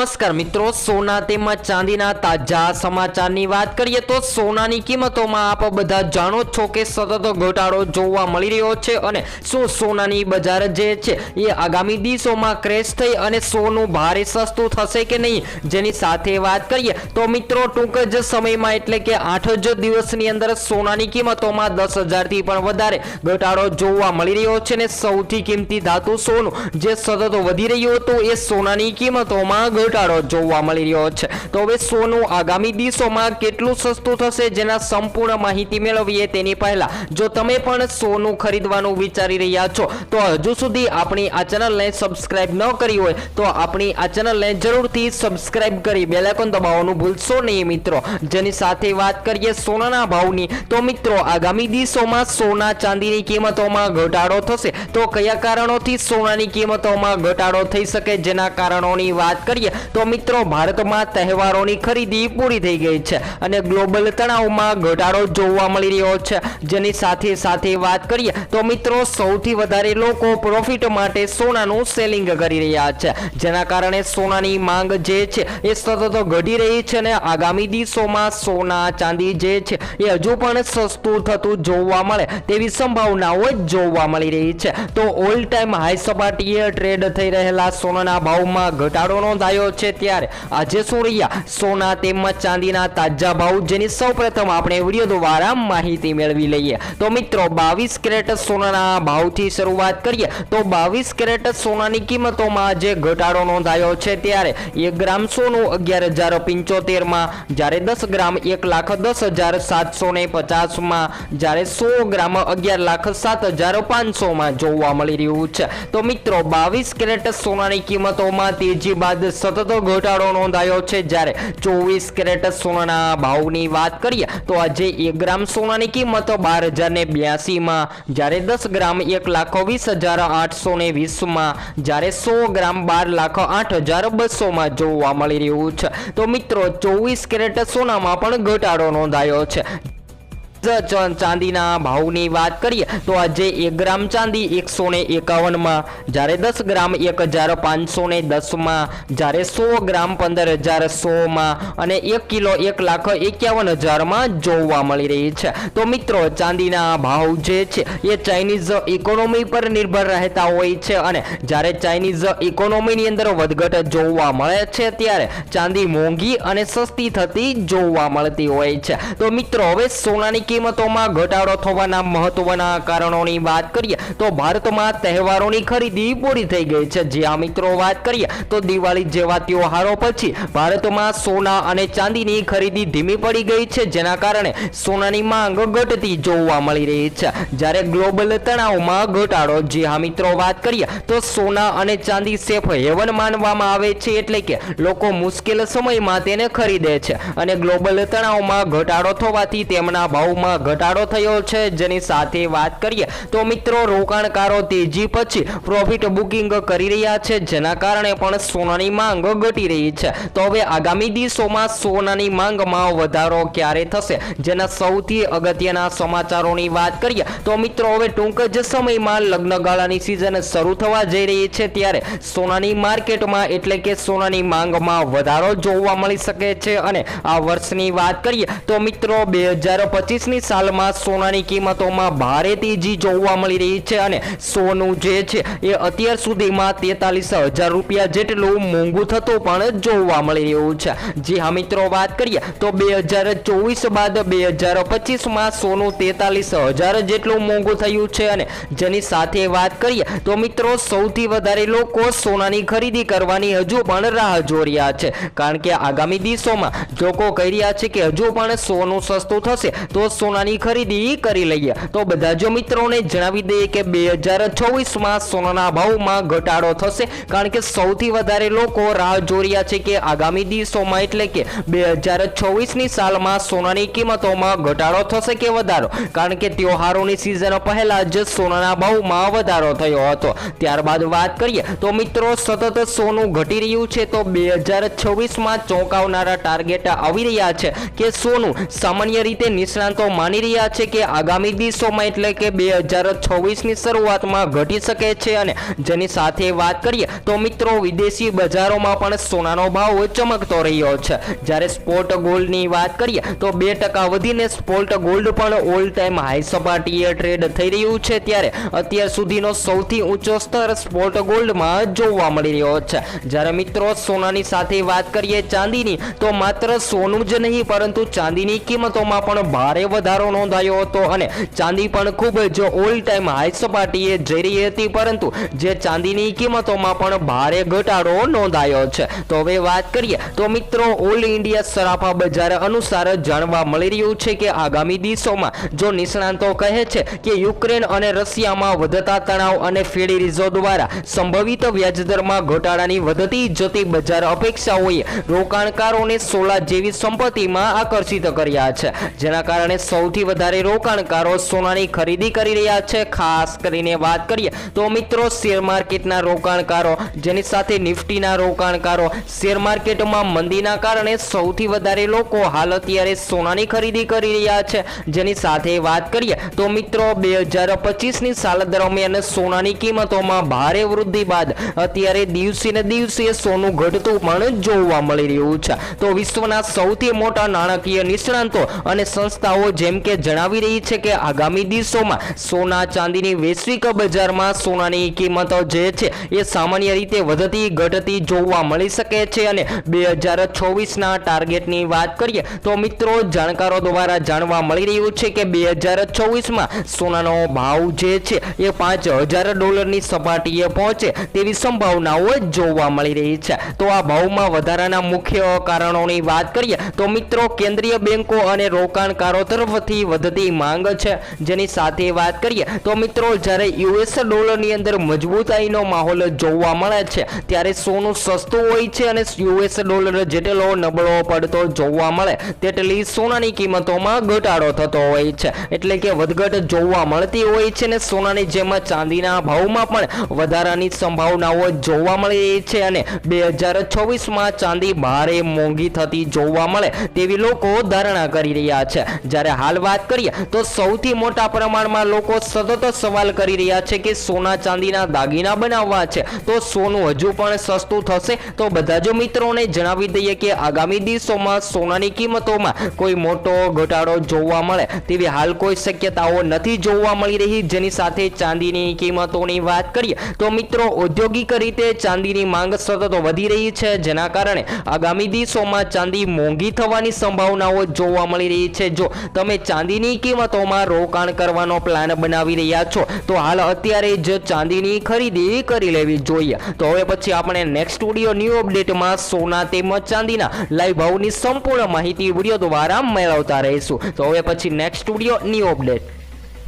નમસ્કાર મિત્રો, સોના તેમજ ચાંદીના તાજા સમાચારની વાત કરીએ તો સોનાની કિંમતોમાં આપ બધા જાણો છો કે સતત ઘટાડો જોવા મળી રહ્યો છે અને શું સોનાની બજાર જે છે એ આગામી દિવસોમાં ક્રેશ થઈ અને સોનું ભારે સસ્તું થશે કે નહીં, જેની સાથે વાત કરીએ તો મિત્રો, ટૂંક જ સમયમાં એટલે કે આઠ જ દિવસની અંદર સોનાની કિંમતોમાં દસ હજારથી પણ વધારે ઘટાડો જોવા મળી રહ્યો છે ને સૌથી કિંમતી ધાતુ સોનું જે સતત વધી રહ્યું હતું એ સોનાની કિંમતોમાં ઘટાડો જોવા મળી રહ્યો છે. તો હવે સોનું આગામી દિવસોમાં કેટલું સસ્તું થશે જેના સંપૂર્ણ માહિતી મેળવીએ તેની પહેલા. જો તમે પણ સોનું ખરીદવાનું વિચારી રહ્યા છો, તો હજુ સુધી આપણી આ ચેનલને સબસ્ક્રાઇબ ન કરી હોય, તો આપણી આ ચેનલને જરૂરથી સબસ્ક્રાઇબ કરી બેલ આઇકોન દબાવવાનું ભૂલશો નહીં મિત્રો. જેની સાથે વાત કરીએ સોનાના ભાવની, તો મિત્રો આગામી દિવસોમાં સોના ચાંદીની કિંમતોમાં ઘટાડો થશે. તો કયા કારણોથી સોનાની કિંમતોમાં ઘટાડો થઈ શકે, જેના કારણોની વાત કરીએ તો મિત્રો, ભારતમાં તહેવારોની ખરીદી પૂરી થઈ ગઈ છે અને ગ્લોબલ તણાવમાં ઘટાડો જોવા મળી રહ્યો છે. જેની સાથે સાથે વાત કરીએ તો મિત્રો, સૌથી વધારે લોકો પ્રોફિટ માટે સોનાનું સેલિંગ કરી રહ્યા છે. જેના કારણે સોનાની માંગ જે છે એ સતત ઘટી રહી છે અને આગામી દિવસોમાં સોના ચાંદી જે છે એ હજુ પણ સસ્તું થતું જોવા મળે તેવી સંભાવનાઓ જોવા મળી રહી છે. તો ઓલ ટાઈમ હાઈ સપાટીએ ટ્રેડ થઈ રહેલા સોનાના ભાવમાં ઘટાડો નોંધાયો છે ત્યારે આજે શું રહ્યા સોના તેમજ ચાંદીના તાજા ભાવ જેની સૌપ્રથમ આપણે વીડિયો દ્વારા માહિતી મેળવી લઈએ. તો મિત્રો, બાવીસ કેરેટ સોનાના ભાવથી શરૂઆત કરીએ. તો બાવીસ કેરેટ સોનાની કિંમતોમાં જે ઘટાડો નોંધાયો છે ત્યારે એક ગ્રામ સોનું અગિયાર હજાર પંચોતેરમાં, જ્યારે દસ ગ્રામ એક લાખ દસ હજાર સાતસો ને પચાસમાં, જ્યારે સો ગ્રામ અગિયાર લાખ સાત હજાર પાંચસોમાં જોવા મળી રહ્યું છે. તો મિત્રો, બાવીસ કેરેટ સોનાની કિંમતોમાં તેજી બાદ સતત ઘટાડો નોંધાયો છે. જ્યારે ચોવીસ કેરેટ સોનાના ભાવની વાત કરીએ, તો આજે એક ગ્રામ સોનાની કિંમત બાર હજાર ને બ્યાસીમાં, જ્યારે દસ ગ્રામ એક લાખ વીસ હજાર આઠસો ને વીસમાં, જ્યારે સો ગ્રામ બાર લાખ આઠ હજાર બસોમાં જોવા મળી રહ્યું છે. તો મિત્રો, ચોવીસ કેરેટ સોનામાં પણ ઘટાડો નોંધાયો છે. ચાંદીના ભાવની વાત કરીએ, તો આજે એક ગ્રામ ચાંદી એકસો ને એકાવનમાં, જ્યારે દસ ગ્રામ એક હજાર પાંચસો ને દસમાં, જ્યારે સો ગ્રામ પંદર હજાર સોમાં અને એક કિલો એક લાખ એકાવન હજારમાં જોવા મળી રહી છે. તો મિત્રો, ચાંદીના ભાવ જે છે, એ ચાઇનીઝ ઇકોનોમી પર નિર્ભર રહેતા હોય છે અને જ્યારે ચાઇનીઝ ઇકોનોમીની અંદર વધઘટ જોવા મળે છે, ત્યારે ચાંદી મોંઘી અને સસ્તી થતી જોવા મળતી હોય છે. તો મિત્રો, હવે સોનાની કિંમતોમાં ઘટાડો થવાના મહત્વના કારણોની વાત કરીએ, તો ભારતમાં તહેવારોની ખરીદી પૂરી થઈ ગઈ છે. જ્યાં મિત્રો વાત કરીએ, તો દિવાળી જેવા તહેવારો પછી ભારતમાં સોના અને ચાંદીની ખરીદી ધીમી પડી ગઈ છે, જેના કારણે સોનાની માંગ ઘટતી જોવા મળી રહી છે. જ્યારે ગ્લોબલ તણાવમાં ઘટાડો જે હા મિત્રો વાત કરીએ, તો સોના અને ચાંદી સેફ હેવન માનવામાં આવે છે, એટલે કે લોકો મુશ્કેલ સમયમાં તેને ખરીદે છે. અને ગ્લોબલ તણાવમાં ઘટાડો થવાથી તેમના ભાવમાં ઘટાડો થયો છે. જેની સાથે વાત કરીએ તો મિત્રો, રોકાણકારો તેજી પછી પ્રોફિટ બુકિંગ કરી રહ્યા છે. જેના કારણે પણ સોનાની માંગ ઘટી રહી છે. તો હવે આગામી દિવસોમાં સોનાની માંગમાં વધારો ક્યારે થશે? જેના સૌથી અગત્યના સમાચારોની વાત કરીએ તો મિત્રો, હવે ટૂંક જ સમયમાં લગ્નગાળાની સિઝન શરૂ થવા જઈ રહી છે ત્યારે સોનાની માર્કેટમાં એટલે કે સોનાની માંગમાં વધારો જોવા મળી શકે છે. અને આ વર્ષની વાત કરીએ તો મિત્રો, બે હજાર પચીસની સાલમાં સોનાની કિંમતોમાં ભારે તેજી જોવા મળી રહી છે અને સોનું જે છે એ અત્યાર સુધીમાં તેતાલીસ હજાર રૂપિયા જેટલું મોંઘું થતું પણ જોવા મળી રહ્યું છે. જી હા, મિત્રો, વાત કરીએ તો બે હજાર ચોવીસ બાદ બે હજાર પચીસમાં સોનું તેતાલીસ હજાર જેટલું મોંઘું થયું છે અને જેની સાથે વાત કરીએ તો મિત્રો, સૌથી વધારે લોકો સોનાની ખરીદી કરવાની હજુ પણ રાહ જોઈ રહ્યા છે. કારણ કે આગામી દિવસોમાં લોકો કહી રહ્યા છે કે હજુ પણ સોનું સસ્તું થશે, તો સોનાની ખરીદી કરી લઈએ. તો બધા જ મિત્રોને જણાવી દઈએ કે બે હજાર છવ્વીસમાં સોનાના ભાવમાં ઘટાડો થશે. કારણ કે સૌથી વધારે લોકો રાહ જોઈ રહ્યા છે કે આગામી દિવસોમાં એટલે કે બે હજાર છવ્વીસની સાલમાં સોનાની કિંમતોમાં ઘટાડો થશે કે વધારો? કારણ કે તહેવારોની સિઝન પહેલા જ સોનાના ભાવમાં વધારો થયો હતો. ત્યારબાદ વાત કરીએ તો મિત્રો સતત સોનું ઘટી રહ્યું છે તો બે હજાર છવ્વીસમાં ચોંકાવનારા ટાર્ગેટ આવી રહ્યા છે કે સોનું સામાન્ય રીતે નિષ્ણાંતો માની રહ્યા છે કે આગામી દિવસોમાં એટલે કે બે હજાર છવ્વીસની શરૂઆતમાં ઘટી શકે છે અને જેની સાથે વાત કરીએ તો મિત્રો વિદેશી બજારોમાં પણ સોનાનો ભાવ ચમકતો રહ્યો છે. જ્યારે સ્પોટ ગોલ્ડની વાત કરીએ તો બે ટકા વધીને સ્પોટ ગોલ્ડ પણ ઓલ ટાઈમ હાઈ સપાટીએ ટ્રેડ થઈ રહ્યું છે ત્યારે અત્યાર સુધીનો સૌથી ઊંચો સ્તર સ્પોટ ગોલ્ડમાં જોવા મળી રહ્યો છે. જ્યારે મિત્રો સોનાની સાથે વાત કરીએ ચાંદીની તો માત્ર સોનું જ નહીં પરંતુ ચાંદીની કિંમતોમાં પણ ભારે વધારો નોંધાયો હતો અને ચાંદી પણ ખૂબ જ ઓલ ટાઈમ હાઈ સપાટીએ જઈ રહી હતી, પરંતુ જે ચાંદીની કિંમતોમાં પણ ભારે ઘટાડો નોંધાયો છે. તો હવે વાત કરીએ, તો મિત્રો ઓલ ઇન્ડિયા સરાફા બજાર અનુસાર જાણવા મળી રહ્યું છે કે આગામી દિવસોમાં જો નિષ્ણાંતો કહે છે કે યુક્રેન અને રશિયામાં વધતા તણાવ અને ફેડી રિઝર્વ દ્વારા સંભવિત વ્યાજદરમાં ઘટાડાની વધતી જતી બજાર અપેક્ષાઓએ રોકાણકારોને સોલા જેવી સંપત્તિમાં આકર્ષિત કર્યા છે. જેના કારણે સૌથી વધારે રોકાણકારો સોનાની ખરીદી કરી રહ્યા છે. ખાસ કરીને વાત કરીએ તો મિત્રો, શેર માર્કેટના રોકાણકારો, જેની સાથે નિફ્ટીના રોકાણકારો, શેર માર્કેટમાં મંદીના કારણે સૌથી વધારે લોકો હાલ અત્યારે સોનાની ખરીદી કરી રહ્યા છે. જેની સાથે વાત કરીએ તો મિત્રો, બે હજાર પચીસની સાલ દરમિયાન સોનાની કિંમતોમાં ભારે વૃદ્ધિ બાદ અત્યારે દિવસે ને દિવસે સોનું ઘટતું પણ જોવા મળી રહ્યું છે. તો વિશ્વના સૌથી મોટા નાણાકીય નિષ્ણાંતો અને સંસ્થાઓ જેમ કે જણાવી રહી છે કે આગામી દિવસોમાં સોના ચાંદીની વૈશ્વિક બજારમાં સોનાની કિંમતો જે છે એ સામાન્ય રીતે વધતી ઘટતી જોવા મળી શકે છે અને બે હજાર ચોવીસના ટાર્ગેટની વાત કરીએ તો મિત્રો જાણકારો દ્વારા જાણવા મળી રહ્યું છે કે બે હજાર ચોવીસમાં સોનાનો ભાવ જે છે એ પાંચ હજાર ડોલરની સપાટીએ પહોંચે તેવી સંભાવનાઓ જોવા મળી રહી છે. તો આ ભાવમાં વધારાના મુખ્ય કારણોની વાત કરીએ તો મિત્રો કેન્દ્રીય બેન્કો અને રોકાણકારો તરફથી વધતી માંગ છે. જેની સાથે વાત કરીએ તો મિત્રો, જ્યારે યુએસ ડોલરની અંદર મજબૂતાઈનો માહોલ જોવા મળે છે, ત્યારે સોનું સસ્તું હોય છે અને યુએસ ડોલર જેટલો નબળો પડતો જોવા મળે, તેટલી સોનાની કિંમતોમાં ઘટાડો થતો હોય છે. એટલે કે વધઘટ જોવા મળતી હોય છે અને સોનાની જેમ ચાંદીના ભાવમાં પણ વધારાની સંભાવનાઓ જોવા મળી છે અને બે હજાર ચોવીસમાં ચાંદી ભારે મોંઘી થતી જોવા મળે તેવી લોકો ધારણા કરી રહ્યા છે. જ્યારે હાલ વાત કરીએ તો સૌથી મોટા પ્રમાણમાં લોકો સતત સવાલ કરી રહ્યા છે કે સોના ચાંદીના દાગીના બનાવવા છે. તો સોનું હજુ પણ સસ્તું થશે? તો બધા જ મિત્રોને જણાવી દઈએ કે આગામી દિવસોમાં સોનાની કિંમતોમાં કોઈ મોટો ઘટાડો જોવા મળે તેવી હાલ કોઈ શક્યતાઓ નથી જોવા મળી રહી. જેની સાથે ચાંદીની કિંમતોની વાત કરીએ તો મિત્રો ઔદ્યોગિક રીતે ચાંદીની માંગ સતત વધી રહી છે. જેના કારણે આગામી દિવસોમાં ચાંદી મોંઘી થવાની સંભાવનાઓ જોવા મળી રહી છે. જો તમે ચાંદીની કિંમતોમાં રોકાણ કરવાનો પ્લાન બનાવી રહ્યા છો, તો હાલ અત્યારે જ ચાંદીની ખરીદી કરી લેવી જોઈએ. તો હવે પછી આપણે નેક્સ્ટ વીડિયો ન્યૂ અપડેટમાં સોના તેમજ ચાંદીના લાઈવ ભાવની સંપૂર્ણ માહિતી વીડિયો દ્વારા મેળવતા રહીશું. તો હવે પછી નેક્સ્ટ વીડિયો ન્યૂ અપડેટ